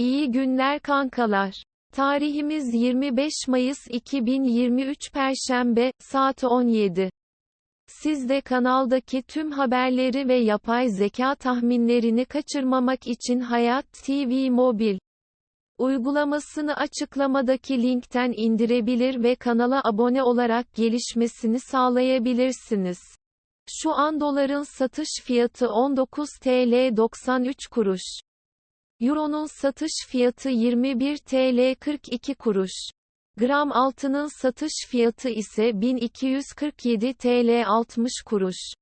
İyi günler kankalar. Tarihimiz 25 Mayıs 2023 Perşembe, saat 17. Siz de kanaldaki tüm haberleri ve yapay zeka tahminlerini kaçırmamak için Hayat TV Mobil uygulamasını açıklamadaki linkten indirebilir ve kanala abone olarak gelişmesini sağlayabilirsiniz. Şu an doların satış fiyatı 19 TL 93 kuruş. Euro'nun satış fiyatı 21 TL 42 kuruş. Gram altının satış fiyatı ise 1247 TL 60 kuruş.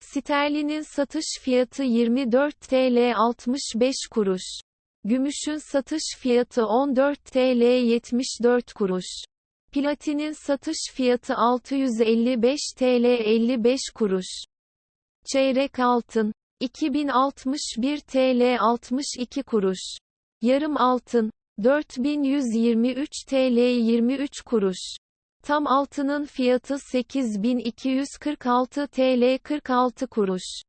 Sterlinin satış fiyatı 24 TL 65 kuruş. Gümüşün satış fiyatı 14 TL 74 kuruş. Platinin satış fiyatı 655 TL 55 kuruş. Çeyrek altın 2061 TL 62 kuruş. Yarım altın 4123 TL 23 kuruş. Tam altının fiyatı 8246 TL 46 kuruş.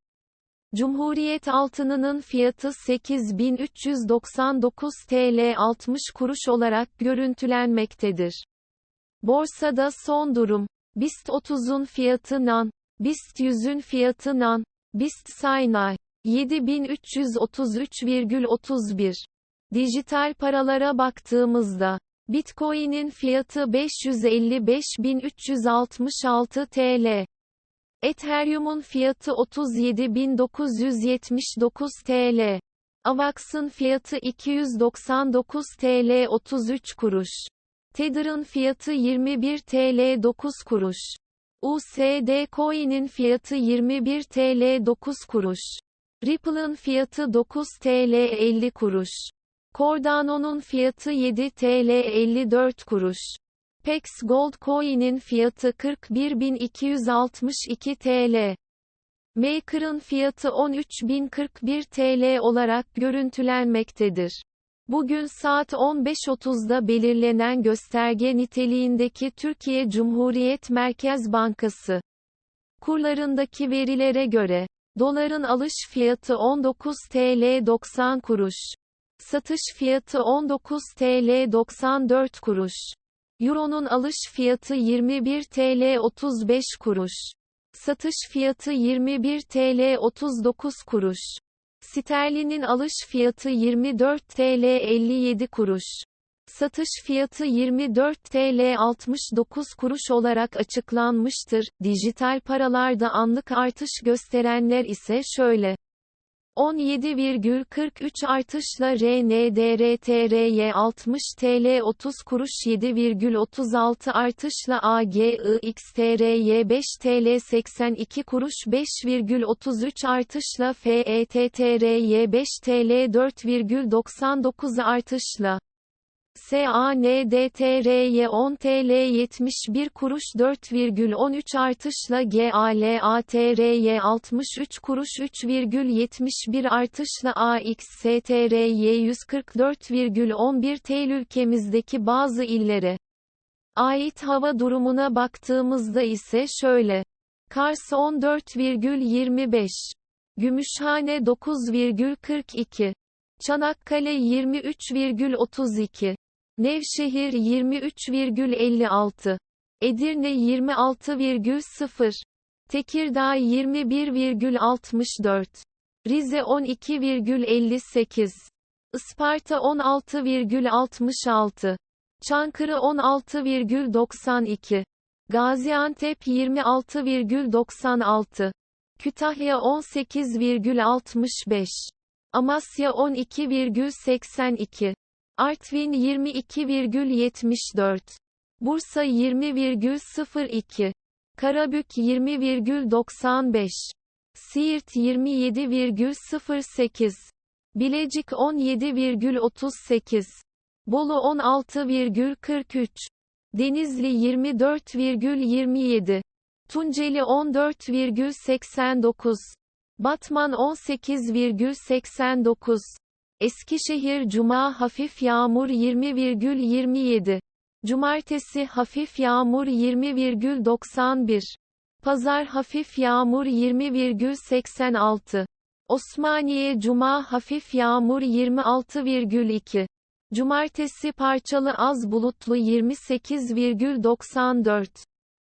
Cumhuriyet altınının fiyatı 8399 TL 60 kuruş olarak görüntülenmektedir. Borsada son durum. BIST 30'un fiyatı NAN, BIST 100'ün fiyatı NAN, BIST Saynay 7333,31. Dijital paralara baktığımızda Bitcoin'in fiyatı 555.366 TL. Ethereum'un fiyatı 37.979 TL. Avax'ın fiyatı 299 TL 33 kuruş. Tether'ın fiyatı 21 TL 9 kuruş. USD Coin'in fiyatı 21 TL 9 kuruş. Ripple'ın fiyatı 9 TL 50 kuruş. Cardano'nun fiyatı 7 TL 54 kuruş. Pex Gold Coin'in fiyatı 41.262 TL. Maker'ın fiyatı 13.041 TL olarak görüntülenmektedir. Bugün saat 15.30'da belirlenen gösterge niteliğindeki Türkiye Cumhuriyet Merkez Bankası kurlarındaki verilere göre, doların alış fiyatı 19 TL 90 kuruş, satış fiyatı 19 TL 94 kuruş, Euro'nun alış fiyatı 21 TL 35 kuruş, satış fiyatı 21 TL 39 kuruş. Sterlinin alış fiyatı 24 TL 57 kuruş. Satış fiyatı 24 TL 69 kuruş olarak açıklanmıştır. Dijital paralarda anlık artış gösterenler ise şöyle. 17,43 artışla RNDRTRY 60 TL 30 kuruş 7,36 artışla AGIXTRY 5 TL 82 kuruş 5,33 artışla FETTRY 5 TL 4,99 artışla SANDTRY 10 TL 71 kuruş 4,13 artışla GALATRY 63 kuruş 3,71 artışla AXSTRY 144,11 TL ülkemizdeki bazı illere ait hava durumuna baktığımızda ise şöyle. Kars 14,25 Gümüşhane 9,42 Çanakkale 23,32 Nevşehir 23,56. Edirne 26,0. Tekirdağ 21,64. Rize 12,58. Isparta 16,66. Çankırı 16,92. Gaziantep 26,96. Kütahya 18,65. Amasya 12,82. Artvin 22,74. Bursa 20,02. Karabük 20,95. Siirt 27,08. Bilecik 17,38. Bolu 16,43. Denizli 24,27. Tunceli 14,89. Batman 18,89. Eskişehir Cuma hafif yağmur 20,27. Cumartesi hafif yağmur 20,91. Pazar hafif yağmur 20,86. Osmaniye Cuma hafif yağmur 26,2. Cumartesi parçalı az bulutlu 28,94.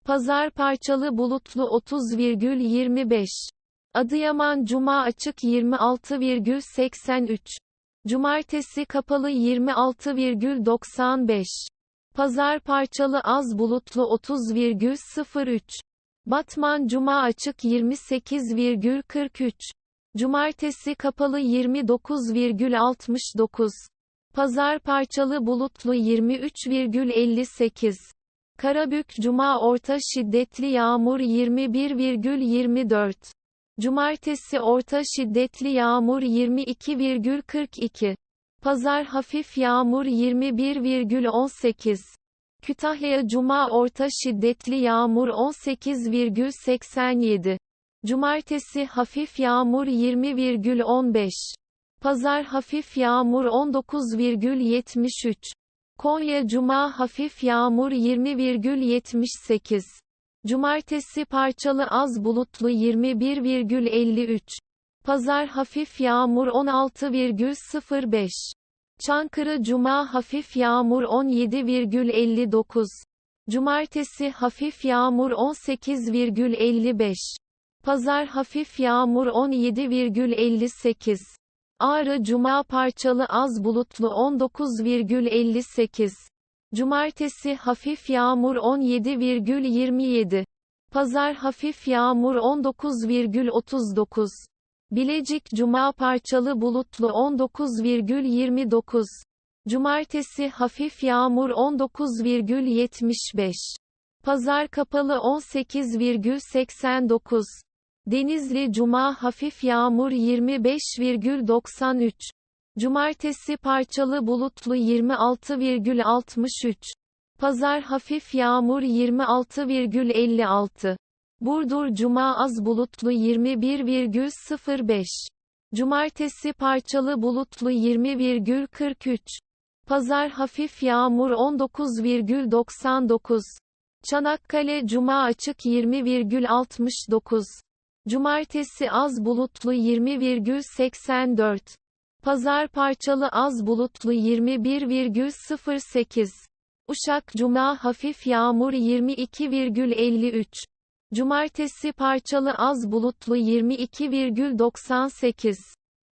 Pazar parçalı bulutlu 30,25. Adıyaman Cuma açık 26,83. Cumartesi kapalı 26,95. Pazar parçalı az bulutlu 30,03. Batman Cuma açık 28,43. Cumartesi kapalı 29,69. Pazar parçalı bulutlu 23,58. Karabük Cuma orta şiddetli yağmur 21,24. Cumartesi orta şiddetli yağmur 22,42. Pazar hafif yağmur 21,18. Kütahya Cuma orta şiddetli yağmur 18,87. Cumartesi hafif yağmur 20,15. Pazar hafif yağmur 19,73. Konya Cuma hafif yağmur 20,78. Cumartesi parçalı az bulutlu 21,53. Pazar hafif yağmur 16,05. Çankırı Cuma hafif yağmur 17,59. Cumartesi hafif yağmur 18,55. Pazar hafif yağmur 17,58. Ağrı Cuma parçalı az bulutlu 19,58. Cumartesi hafif yağmur 17,27. Pazar hafif yağmur 19,39. Bilecik Cuma parçalı bulutlu 19,29. Cumartesi hafif yağmur 19,75. Pazar kapalı 18,89. Denizli Cuma hafif yağmur 25,93. Cumartesi parçalı bulutlu 26,63. Pazar hafif yağmur 26,56. Burdur Cuma az bulutlu 21,05. Cumartesi parçalı bulutlu 20,43. Pazar hafif yağmur 19,99. Çanakkale Cuma açık 20,69. Cumartesi az bulutlu 20,84. Pazar parçalı az bulutlu 21,08. Uşak Cuma hafif yağmur 22,53. Cumartesi parçalı az bulutlu 22,98.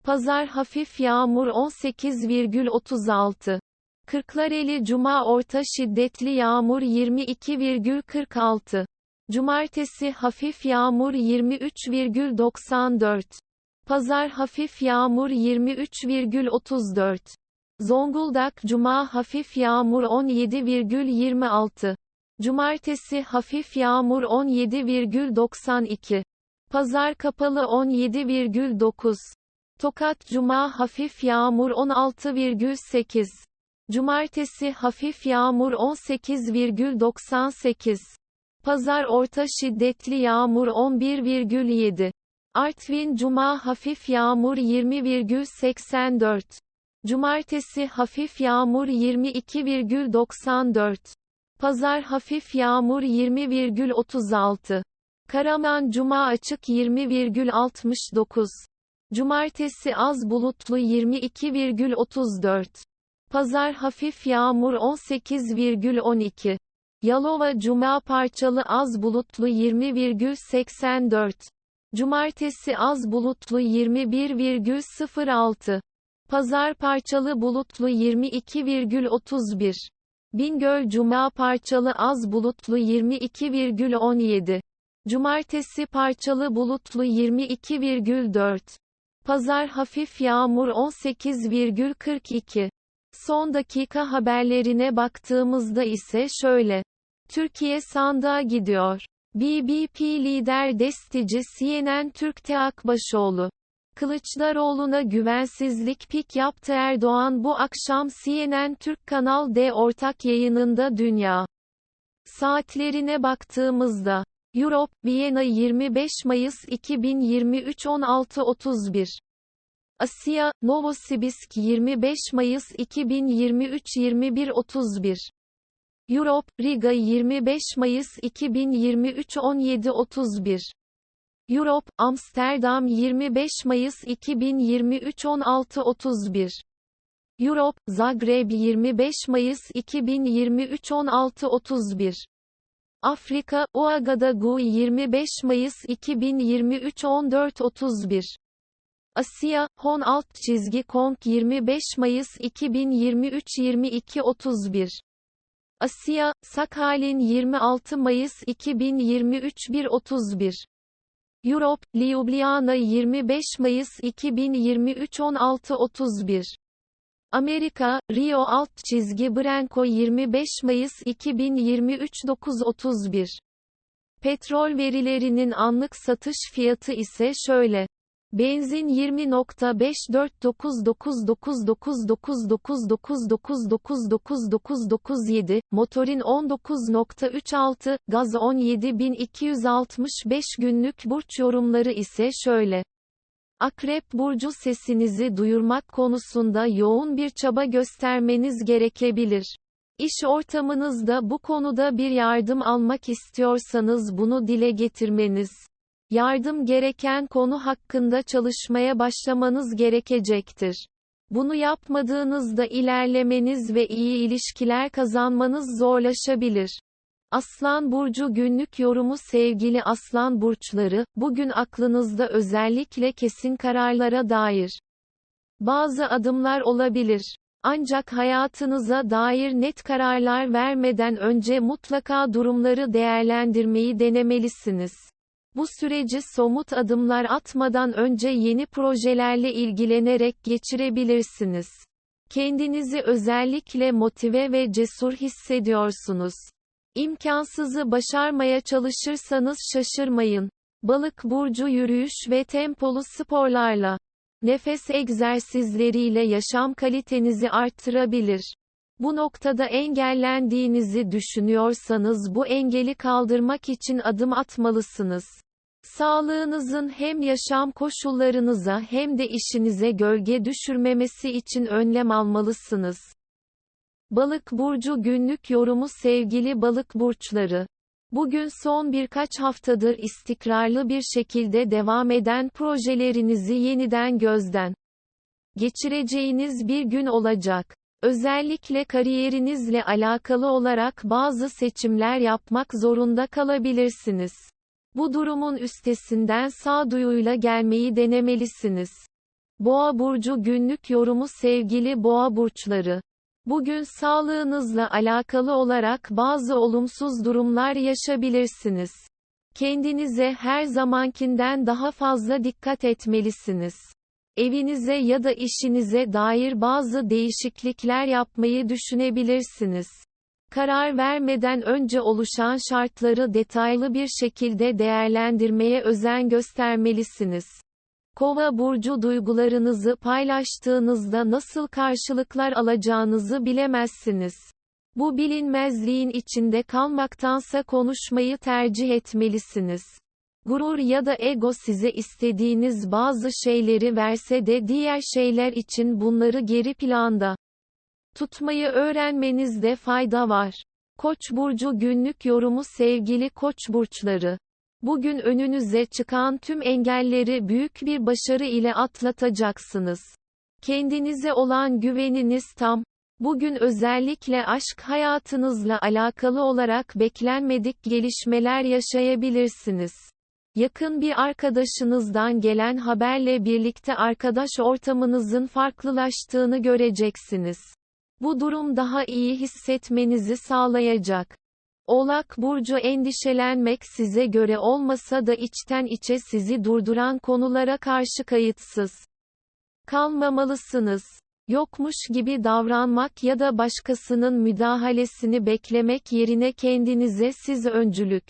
Pazar hafif yağmur 18,36. Kırklareli Cuma orta şiddetli yağmur 22,46. Cumartesi hafif yağmur 23,94. Pazar hafif yağmur 23,34. Zonguldak Cuma hafif yağmur 17,26. Cumartesi hafif yağmur 17,92. Pazar kapalı 17,9. Tokat Cuma hafif yağmur 16,8. Cumartesi hafif yağmur 18,98. Pazar orta şiddetli yağmur 11,7. Artvin Cuma hafif yağmur 20,84. Cumartesi hafif yağmur 22,94. Pazar hafif yağmur 20,36. Karaman Cuma açık 20,69. Cumartesi az bulutlu 22,34. Pazar hafif yağmur 18,12. Yalova Cuma parçalı az bulutlu 20,84. Cumartesi az bulutlu 21,06. Pazar parçalı bulutlu 22,31. Bingöl Cuma parçalı az bulutlu 22,17. Cumartesi parçalı bulutlu 22,4. Pazar hafif yağmur 18,42. Son dakika haberlerine baktığımızda ise şöyle. Türkiye sandığa gidiyor. BBP lider destici CNN Türk'te Akbaşoğlu. Kılıçdaroğlu'na güvensizlik pik yaptı Erdoğan bu akşam CNN Türk Kanal D ortak yayınında dünya saatlerine baktığımızda Europe, Viyana 25 Mayıs 2023 16.31 Asya, Novosibirsk 25 Mayıs 2023 21.31 Europe, Riga 25 Mayıs 2023 17.31 Europe, Amsterdam 25 Mayıs 2023 16.31 Europe, Zagreb 25 Mayıs 2023 16.31 Afrika, Ouagadougou 25 Mayıs 2023 14.31 Asya, Hon alt çizgi Kong 25 Mayıs 2023 22.31 Asya, Sakhalin 26 Mayıs 2023 1.31 Europe, Ljubljana 25 Mayıs 2023 16.31 Amerika, Rio alt çizgi Branco 25 Mayıs 2023 9.31 Petrol verilerinin anlık satış fiyatı ise şöyle. Benzin 20.549999999999997, motorin 19.36, gaz 17265 günlük burç yorumları ise şöyle. Akrep burcu sesinizi duyurmak konusunda yoğun bir çaba göstermeniz gerekebilir. İş ortamınızda bu konuda bir yardım almak istiyorsanız bunu dile getirmeniz yardım gereken konu hakkında çalışmaya başlamanız gerekecektir. Bunu yapmadığınızda ilerlemeniz ve iyi ilişkiler kazanmanız zorlaşabilir. Aslan burcu günlük yorumu sevgili aslan burçları, bugün aklınızda özellikle kesin kararlara dair bazı adımlar olabilir. Ancak hayatınıza dair net kararlar vermeden önce mutlaka durumları değerlendirmeyi denemelisiniz. Bu süreci somut adımlar atmadan önce yeni projelerle ilgilenerek geçirebilirsiniz. Kendinizi özellikle motive ve cesur hissediyorsunuz. İmkansızı başarmaya çalışırsanız şaşırmayın. Balık burcu yürüyüş ve tempolu sporlarla, nefes egzersizleriyle yaşam kalitenizi arttırabilir. Bu noktada engellendiğinizi düşünüyorsanız bu engeli kaldırmak için adım atmalısınız. Sağlığınızın hem yaşam koşullarınıza hem de işinize gölge düşürmemesi için önlem almalısınız. Balık burcu günlük yorumu sevgili balık burçları. Bugün son birkaç haftadır istikrarlı bir şekilde devam eden projelerinizi yeniden gözden geçireceğiniz bir gün olacak. Özellikle kariyerinizle alakalı olarak bazı seçimler yapmak zorunda kalabilirsiniz. Bu durumun üstesinden sağduyuyla gelmeyi denemelisiniz. Boğa burcu günlük yorumu sevgili boğa burçları. Bugün sağlığınızla alakalı olarak bazı olumsuz durumlar yaşabilirsiniz. Kendinize her zamankinden daha fazla dikkat etmelisiniz. Evinize ya da işinize dair bazı değişiklikler yapmayı düşünebilirsiniz. Karar vermeden önce oluşan şartları detaylı bir şekilde değerlendirmeye özen göstermelisiniz. Kova burcu duygularınızı paylaştığınızda nasıl karşılıklar alacağınızı bilemezsiniz. Bu bilinmezliğin içinde kalmaktansa konuşmayı tercih etmelisiniz. Gurur ya da ego size istediğiniz bazı şeyleri verse de diğer şeyler için bunları geri planda tutmayı öğrenmenizde fayda var. Koç burcu günlük yorumu sevgili Koç burçları Bugün önünüze çıkan tüm engelleri büyük bir başarı ile atlatacaksınız. Kendinize olan güveniniz tam. Bugün özellikle aşk hayatınızla alakalı olarak beklenmedik gelişmeler yaşayabilirsiniz. Yakın bir arkadaşınızdan gelen haberle birlikte arkadaş ortamınızın farklılaştığını göreceksiniz. Bu durum daha iyi hissetmenizi sağlayacak. Oğlak burcu endişelenmek size göre olmasa da içten içe sizi durduran konulara karşı kayıtsız kalmamalısınız. Yokmuş gibi davranmak ya da başkasının müdahalesini beklemek yerine kendinize siz öncülük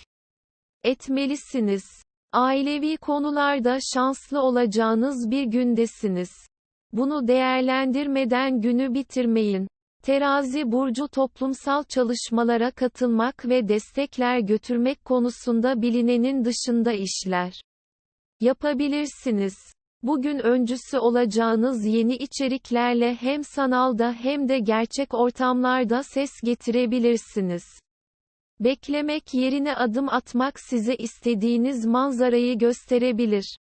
etmelisiniz. Ailevi konularda şanslı olacağınız bir gündesiniz. Bunu değerlendirmeden günü bitirmeyin. Terazi burcu toplumsal çalışmalara katılmak ve destekler götürmek konusunda bilinenin dışında işler yapabilirsiniz. Bugün öncüsü olacağınız yeni içeriklerle hem sanalda hem de gerçek ortamlarda ses getirebilirsiniz. Beklemek yerine adım atmak size istediğiniz manzarayı gösterebilir.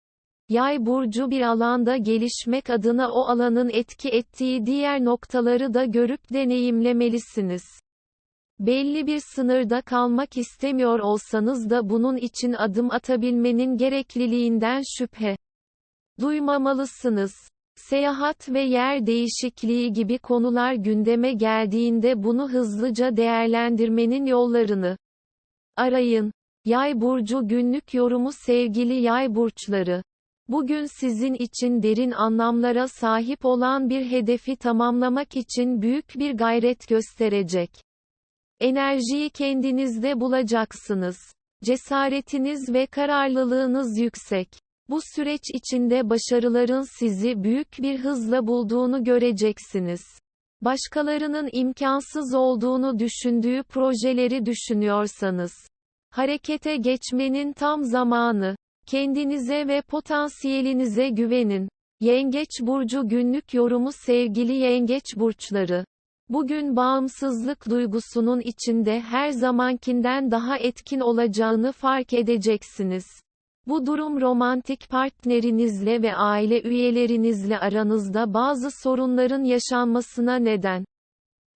Yay burcu bir alanda gelişmek adına o alanın etki ettiği diğer noktaları da görüp deneyimlemelisiniz. Belli bir sınırda kalmak istemiyor olsanız da bunun için adım atabilmenin gerekliliğinden şüphe duymamalısınız. Seyahat ve yer değişikliği gibi konular gündeme geldiğinde bunu hızlıca değerlendirmenin yollarını arayın. Yay burcu günlük yorumu sevgili yay burçları. Bugün sizin için derin anlamlara sahip olan bir hedefi tamamlamak için büyük bir gayret gösterecek. Enerjiyi kendinizde bulacaksınız. Cesaretiniz ve kararlılığınız yüksek. Bu süreç içinde başarıların sizi büyük bir hızla bulduğunu göreceksiniz. Başkalarının imkansız olduğunu düşündüğü projeleri düşünüyorsanız, harekete geçmenin tam zamanı. Kendinize ve potansiyelinize güvenin. Yengeç burcu günlük yorumu sevgili yengeç burçları. Bugün bağımsızlık duygusunun içinde her zamankinden daha etkin olacağını fark edeceksiniz. Bu durum romantik partnerinizle ve aile üyelerinizle aranızda bazı sorunların yaşanmasına neden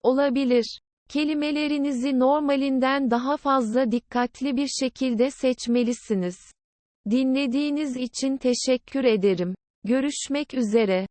olabilir. Kelimelerinizi normalinden daha fazla dikkatli bir şekilde seçmelisiniz. Dinlediğiniz için teşekkür ederim. Görüşmek üzere.